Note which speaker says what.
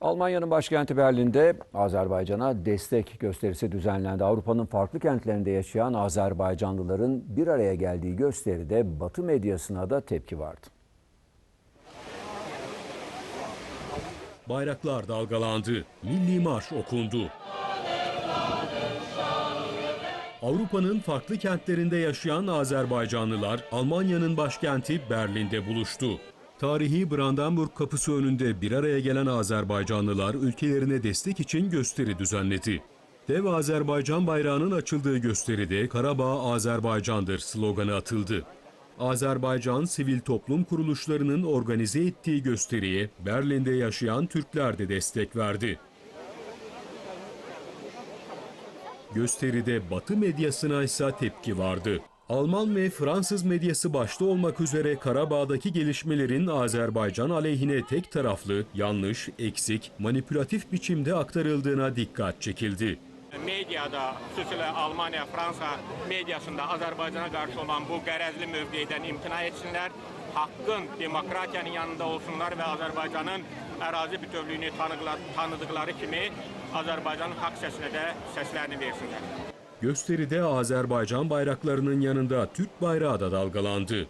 Speaker 1: Almanya'nın başkenti Berlin'de Azerbaycan'a destek gösterisi düzenlendi. Avrupa'nın farklı kentlerinde yaşayan Azerbaycanlıların bir araya geldiği gösteride Batı medyasına da tepki vardı.
Speaker 2: Bayraklar dalgalandı, milli marş okundu. Avrupa'nın farklı kentlerinde yaşayan Azerbaycanlılar Almanya'nın başkenti Berlin'de buluştu. Tarihi Brandenburg kapısı önünde bir araya gelen Azerbaycanlılar ülkelerine destek için gösteri düzenledi. Dev Azerbaycan bayrağının açıldığı gösteride Karabağ Azerbaycan'dır sloganı atıldı. Azerbaycan sivil toplum kuruluşlarının organize ettiği gösteriye Berlin'de yaşayan Türkler de destek verdi. Gösteride Batı medyasına ise tepki vardı. Alman ve Fransız medyası başta olmak üzere Karabağ'daki gelişmelerin Azerbaycan aleyhine tek taraflı, yanlış, eksik, manipülatif biçimde aktarıldığına dikkat çekildi.
Speaker 3: Medyada, xüsusilə Almaniya, Fransa medyasında Azərbaycana qarşı olan bu qərəzli mövqedən imtina etsinlər. Haqqın, demokratiyanın yanında olsunlar və Azərbaycanın ərazi bütövlüyünü tanıdıqları kimi Azərbaycanın haqq səsinə də səslərini versinlər.
Speaker 2: Gösteride Azerbaycan bayraklarının yanında Türk bayrağı da dalgalandı.